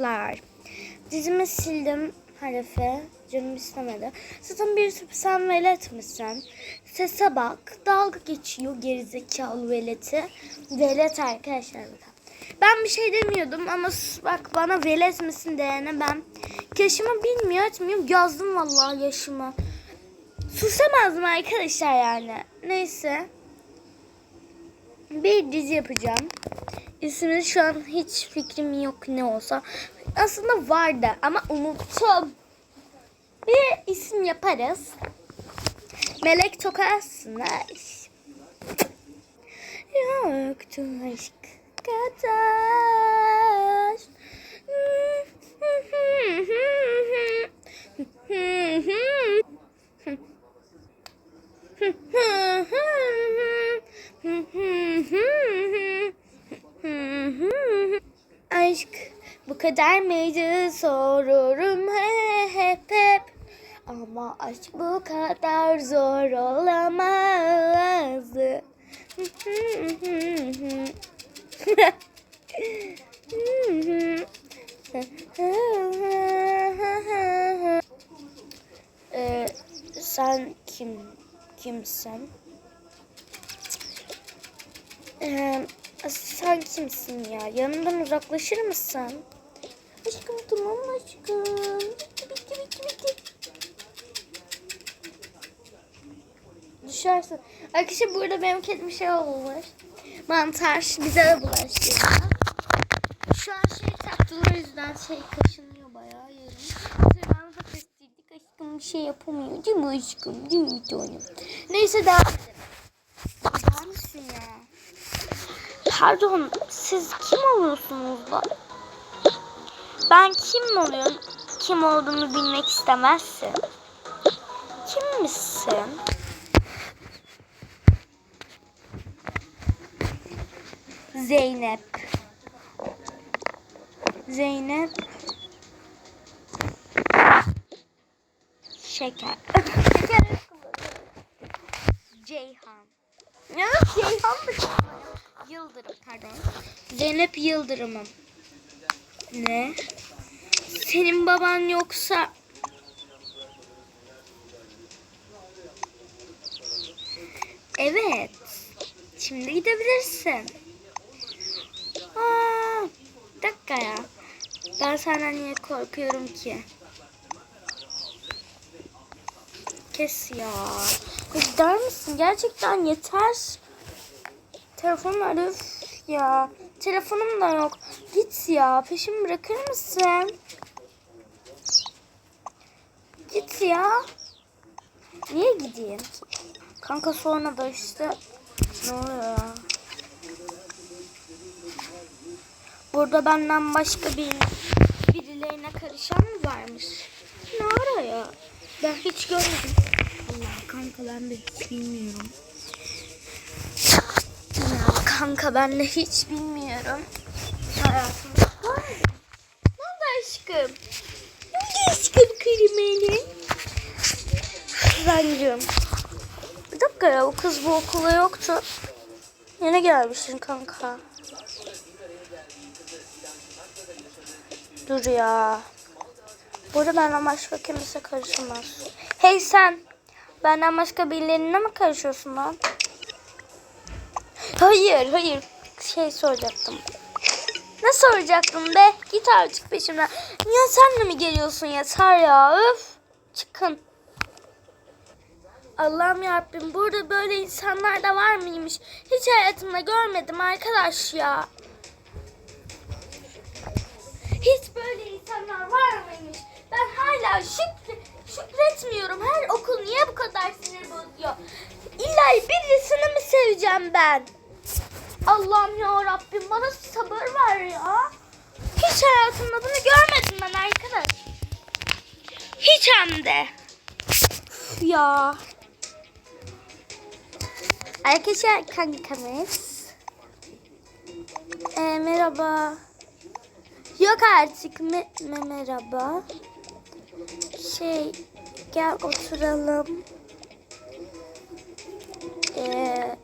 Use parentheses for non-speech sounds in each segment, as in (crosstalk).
Lar. Dizimi sildim Harife. Canım istemedi. Zaten bir sen velet misin? Sese bak. Dalga geçiyor gerizekalı veleti. Velet arkadaşlar bakın. Ben bir şey demiyordum ama bak bana velet misin diyene ben yaşımı bilmiyor etmiyorum yazdım vallahi yaşımı. Susamazdım arkadaşlar yani. Neyse. Bir dizi yapacağım. İsmini şu an hiç fikrim yok ne olsa. Aslında vardı ama unuttum. Bir isim yaparız. Melek Tokas'ına Yoktu aşk kadar. (laughs) Aşk bu kadar mıydı sorurum he- hep hep. Ama aşk bu kadar zor olamazdı. Ee, sen kim kimsin? Ee, sen kimsin ya? Yanımdan uzaklaşır mısın? Aşkım tamam aşkım. Bitti bitti bitti bitti. Düşersin. Arkadaşlar burada benim kedim şey olmuş. Mantar bize de bulaştı. Şu an şey taktılar o yüzden şey kaşınıyor bayağı yerim. Tırnağını da kestirdik. Aşkım bir şey yapamıyor. Değil mi aşkım? Değil mi tanem? Neyse devam edelim. Var mısın ya? Pardon siz kim oluyorsunuz da? Ben kim oluyorum? Kim olduğunu bilmek istemezsin. Kim misin? Zeynep. Zeynep. Şeker. (laughs) Şeker Ceyhan. Ne? Ceyhan mı? Yıldırım pardon. Zeynep Yıldırım'ım. Ne? Senin baban yoksa Evet. Şimdi gidebilirsin. Aa, bir dakika ya. Ben senden niye korkuyorum ki? Kes ya. Gider misin? Gerçekten yeter. Telefonum arıyor ya. Telefonum da yok. Git ya. Peşimi bırakır mısın? Git ya. Niye gideyim? Kanka sonra da işte ne oluyor? Burada benden başka bir birilerine karışan mı varmış? Ne ara ya? Ben hiç görmedim. Allah kanka ben de hiç bilmiyorum. Kanka ben de hiç bilmiyorum. Hayatımda. Ay, Ne oldu aşkım? Ne oldu aşkım krimeli? Bencim. Bir dakika ya o kız bu okula yoktu. Yine gelmişsin kanka. Dur ya. Burada benden başka kimse karışamaz. Hey sen. Benden başka birilerine mi karışıyorsun lan? Hayır hayır. Şey soracaktım. Ne soracaktım be? Git artık peşimden. Ya sen de mi geliyorsun yeter ya? Öf. Çıkın. Allah'ım yarabbim burada böyle insanlar da var mıymış? Hiç hayatımda görmedim arkadaş ya. Hiç böyle insanlar var mıymış? Ben hala şükür, şükretmiyorum. Her okul niye bu kadar sinir bozuyor? İlla birisini mi seveceğim ben? Allah'ım ya Rabbim bana sabır ver ya. Hiç hayatımda bunu görmedim ben arkadaş. Hiç hem de. Üf ya. Arkadaşlar kankamız. Ee, merhaba. Yok artık me- me- merhaba. Şey gel oturalım. Ee,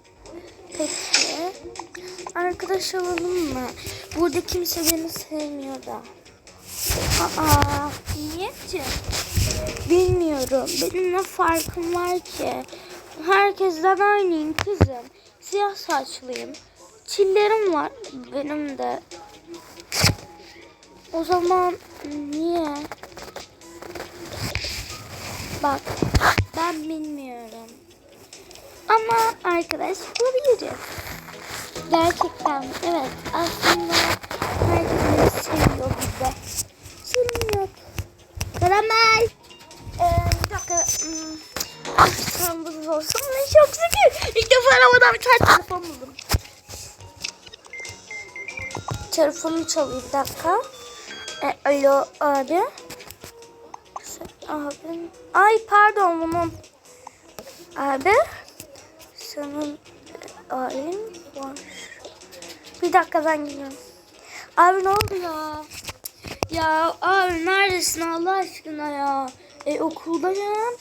peki. Arkadaş olalım mı? Burada kimse beni sevmiyor da. Aa, niye ki? Bilmiyorum. Benim ne farkım var ki? Herkesten aynıyım kızım. Siyah saçlıyım. Çillerim var benim de. O zaman niye? Bak ben bilmiyorum. Ama arkadaş bulabiliriz. Gerçekten evet aslında herkes beni seviyor burada. Sorun yok. Karamel. Ee, bir dakika. Hmm. Ah, Sen bu olsun. Ne çok şükür. İlk defa aramadan bir tane telefon buldum. Telefonum çalıyor bir dakika. E, alo abi. Abim. Ay pardon bunun. Abi. Senin abin var. Bir dakika ben geliyorum. Abi ne oldu ya? Ya abi neredesin Allah aşkına ya? E okuldayım.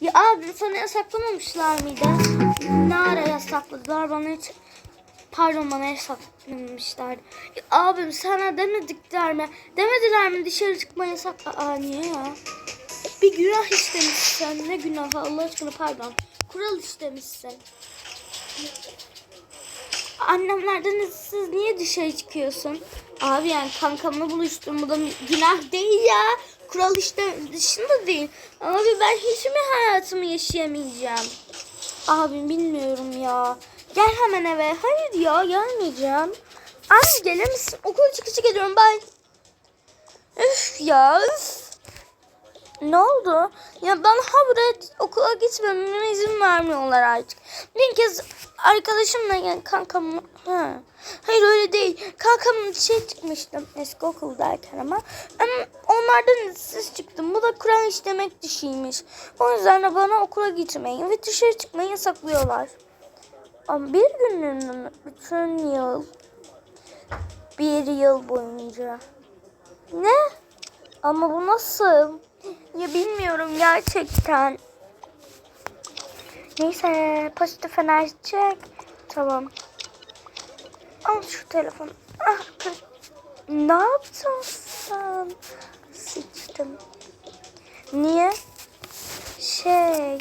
Ya abi sana yasaklamamışlar mıydı? Ne ara yasakladılar bana hiç Pardon bana yasaklamışlar. Ya abim sana demedikler mi? Demediler mi dışarı çıkma yasak? Aa niye ya? Bir günah işlemişsin. Ne günahı Allah aşkına pardon. Kural işlemişsin. Annemlerden siz niye dışarı çıkıyorsun? Abi yani kankamla buluştum. Bu da günah değil ya. Kural işte dışında değil. Abi ben hiç mi hayatımı yaşayamayacağım? Abi bilmiyorum ya. Gel hemen eve. Hayır ya gelmeyeceğim. Abi gelir misin? Okul çıkışı geliyorum ben. Üf ya üf. Ne oldu? Ya ben ha buraya okula gitmeme izin vermiyorlar artık. Bir kez arkadaşımla yani kankam ha. Hayır öyle değil. Kankamın şey çıkmıştım eski okuldayken ama. ama onlardan siz çıktım. Bu da Kur'an işlemek dışıymış. O yüzden de bana okula gitmeyi ve dışarı çıkmayı yasaklıyorlar. Ama bir günlüğüne bütün yıl bir yıl boyunca. Ne? Ama bu nasıl? Ya bilmiyorum gerçekten. Neyse pozitif enerji çek. Tamam. Al şu telefonu. Ah, ne yaptın sen? Sıçtım. Niye? Şey.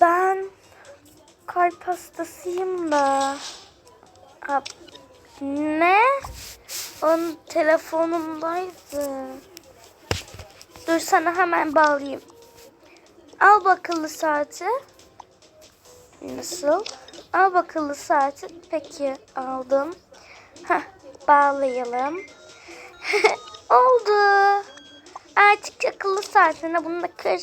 Ben kalp hastasıyım da. Ha, ne? Onun telefonundaydı. Dur sana hemen bağlayayım. Al bakıllı saati. Nasıl? Al bakıllı saati. Peki aldım. Heh, bağlayalım. (laughs) Oldu. Artık akıllı saatine bunu da kır.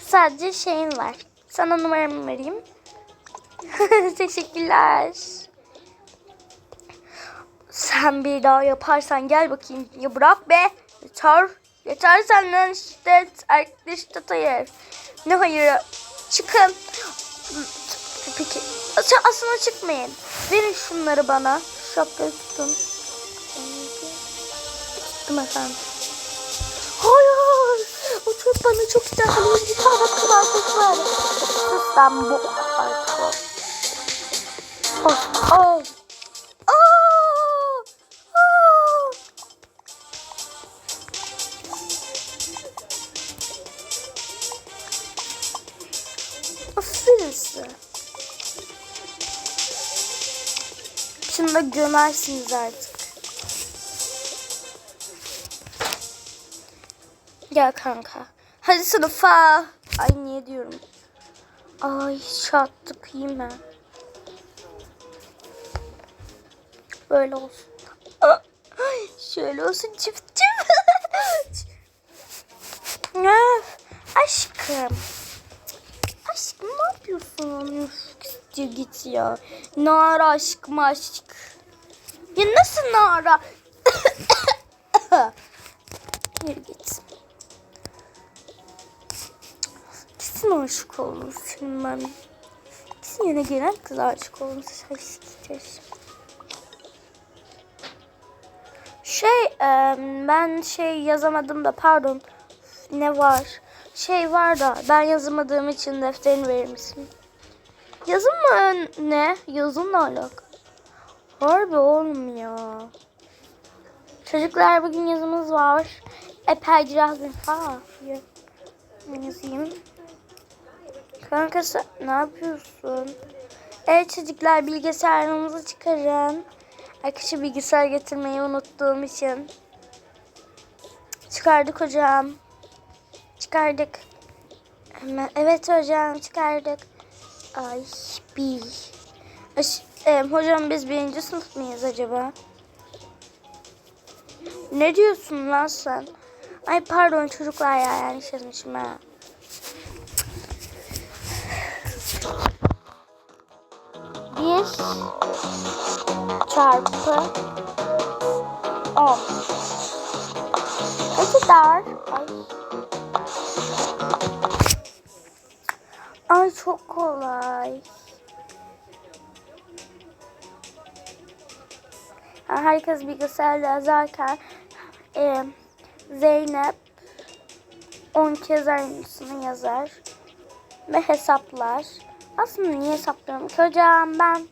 Sadece şeyin var. Sana numaramı vereyim. (laughs) Teşekkürler. Sen bir daha yaparsan gel bakayım. Ya bırak be. Yeter. Yeter senden işte arkadaş hayır. Ne hayır? Çıkın. Peki. Aslında çıkmayın. Verin şunları bana. Şapkayı tutun. Tuttum efendim. Hayır. O çok bana çok güzel. Bir tane kral kızlar. Sus bu artık. Oh, oh. Size. Şimdi de gömersiniz artık. Gel kanka. Hadi sınıfa. Ay niye diyorum. Ay şattık yeme. Böyle olsun. Aa, Şöyle olsun çift çift. (laughs) Aşkım. Yapıyorsun? Üf, git, ya. Nara aşk. Ya nasıl Nara? (coughs) Yürü git. Kesin aşık olmuş ben. Kesin yine gelen kız aşık olmuş. Şey ben şey yazamadım da pardon. Ne var? Şey var da ben yazamadığım için defterini verir misin? Yazın mı ne? Yazınla alak. Harbi oğlum ya. Çocuklar bugün yazımız var. Epey birazdan ha. Ben yazayım. Kanka sen ne yapıyorsun? Evet çocuklar bilgisayarımızı çıkarın. Arkadaşlar bilgisayar getirmeyi unuttuğum için. Çıkardık hocam. Çıkardık. Hemen, evet hocam çıkardık. Ay bir. Aş- e, hocam biz birinci sınıf mıyız acaba? Ne diyorsun lan sen? Ay pardon çocuklar ya yanlış yazmışım ha. Bir çarpı on. Ne kadar? Ay. Ay çok kolay. Herkes bilgisayarda yazarken e, Zeynep 10 kez aynısını yazar ve hesaplar. Aslında niye hesaplıyorum ki hocam ben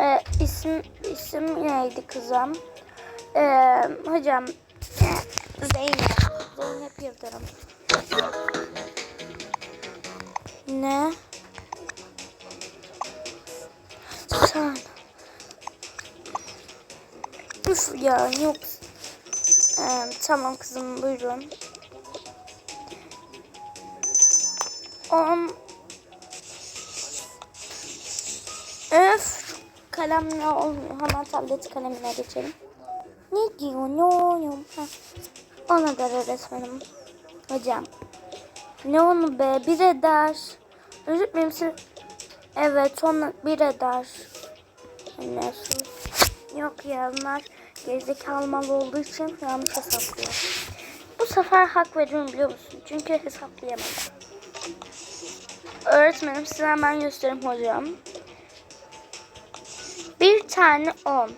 e, isim isim neydi kızım? E, hocam Zeynep Zeynep Yıldırım. Ne? Sen. Üf ya yok. Ee, tamam kızım buyurun. On. Öf. Kalemle olmuyor. Hemen tablet kalemine geçelim. Ne diyor? Ne oluyor? Ona da öğretmenim. Hocam. Ne onu be? Bir eder. Öğretmenim siz... Evet onu bir eder. Sus. Yok ya bunlar gerizekalı olduğu için yanlış hesaplıyor. Bu sefer hak veriyorum biliyor musun? Çünkü hesaplayamadım. Öğretmenim size hemen göstereyim hocam. Bir tane on.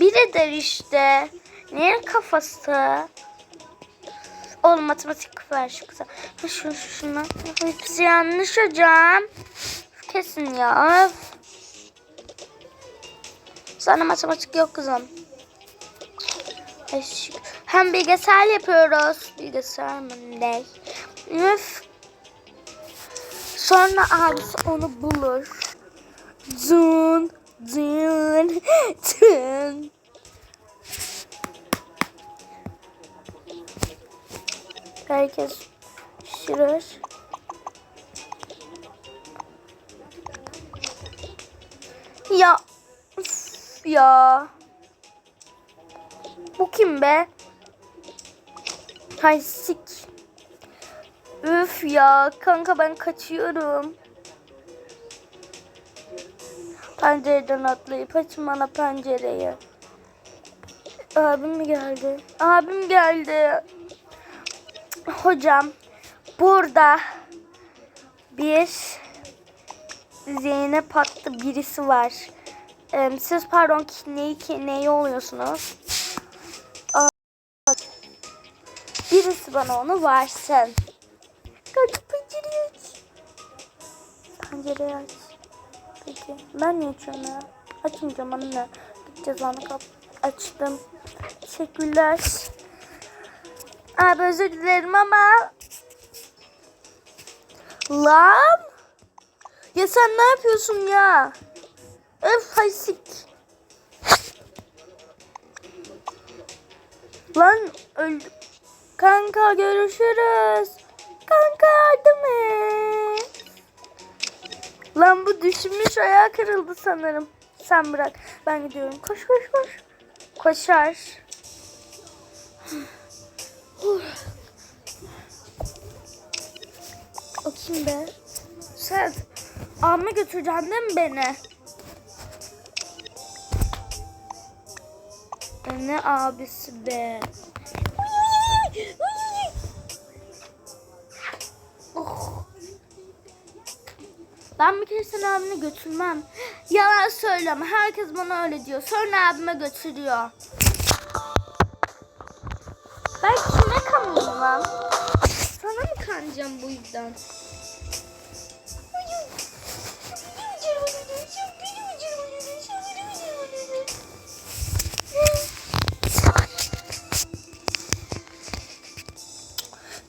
Bir eder işte. Neyin kafası? Oğlum matematik ver şu kıza. Şunu şu şunu. Hepsi yanlış hocam. Kesin ya. Sana matematik yok kızım. Hem bilgisayar yapıyoruz. Bilgisayar mı ne? Üf. Sonra abisi onu bulur. Dün, dün, dün. Herkes şirir. Ya üf ya. Bu kim be? Hay sik. Üf ya kanka ben kaçıyorum. Pencereden atlayıp açın bana pencereyi. Abim geldi? Abim geldi. Hocam burada bir Zeynep adlı birisi var. Ee, siz pardon ki neyi, ki neyi oluyorsunuz? Aa, birisi bana onu versin. Kanka pencereyi aç. Pencereyi aç. Peki. Ben niye açıyorum ya? Açmayacağım anne. Gideceğiz onu kap. Açtım. Teşekkürler. Abi özür dilerim ama. Lan. Ya sen ne yapıyorsun ya? Öf haysik. Lan öldüm. Kanka görüşürüz. Kanka yardım et. Lan bu düşmüş ayağı kırıldı sanırım. Sen bırak. Ben gidiyorum. Koş koş koş. Koşar. Kim be? Sen abime götüreceksin değil mi beni? E, Ne abisi be? Ben bir kere seni abine götürmem. Yalan söyleme. Herkes bana öyle diyor. Sonra abime götürüyor. Allah'ım. Sana mı kanacağım bu yüzden?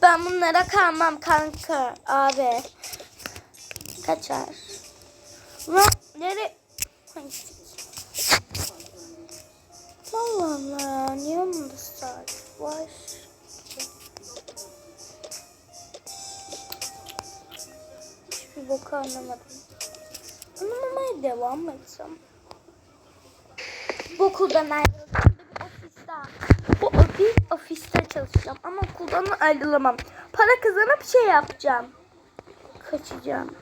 Ben bunlara kalmam kanka abi. Kaçar. Lan nere? Allah Allah niye bunda saat var? Boku anlamadım. Anlamamaya devam etsem. Bu okuldan ayrıldım. Bir ofiste. Bu bir ofiste çalışacağım ama okuldan ayrılamam. Para kazanıp şey yapacağım. Kaçacağım.